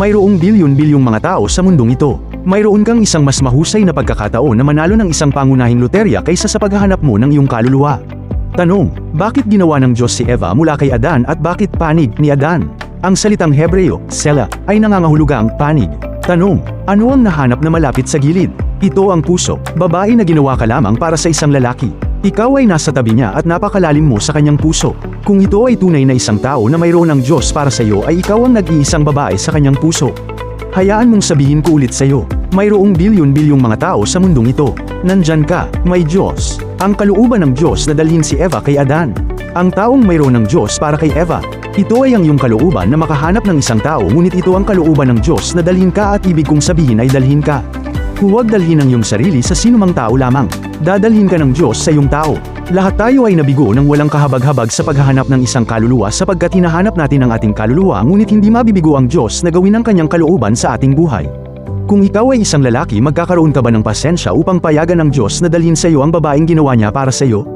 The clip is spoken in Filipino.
Mayroong bilyon-bilyong mga tao sa mundong ito. Mayroon kang isang mas mahusay na pagkakataon na manalo ng isang pangunahing loterya kaysa sa paghahanap mo ng iyong kaluluwa. Tanong, bakit ginawa ng Diyos si Eva mula kay Adan at bakit panig ni Adan? Ang salitang Hebreo, sela, ay nangangahulugang panig. Tanong, ano ang nahanap na malapit sa gilid? Ito ang puso, babae na ginawa ka lamang para sa isang lalaki. Ikaw ay nasa tabi niya at napakalalim mo sa kanyang puso. Kung ito ay tunay na isang tao na mayroon ng Diyos para sa iyo ay ikaw ang nag-iisang babae sa kanyang puso. Hayaan mong sabihin ko ulit sa iyo, mayroong bilyon-bilyong mga tao sa mundong ito. Nandyan ka, may Diyos. Ang kalooban ng Diyos na dalhin si Eva kay Adan. Ang taong mayroon ng Diyos para kay Eva. Ito ay ang iyong kalooban na makahanap ng isang tao ngunit ito ang kalooban ng Diyos na dalhin ka at ibig kong sabihin ay dalhin ka. Huwag dalhin ang iyong sarili sa sinumang tao lamang. Dadalhin ka ng Diyos sa iyong tao. Lahat tayo ay nabigo ng walang kahabag-habag sa paghahanap ng isang kaluluwa sapagkat hinahanap natin ang ating kaluluwa ngunit hindi mabibigo ang Diyos na gawin ang kanyang kalooban sa ating buhay. Kung ikaw ay isang lalaki magkakaroon ka ba ng pasensya upang payagan ng Diyos na dalhin sa iyo ang babaeng ginawa niya para sa iyo?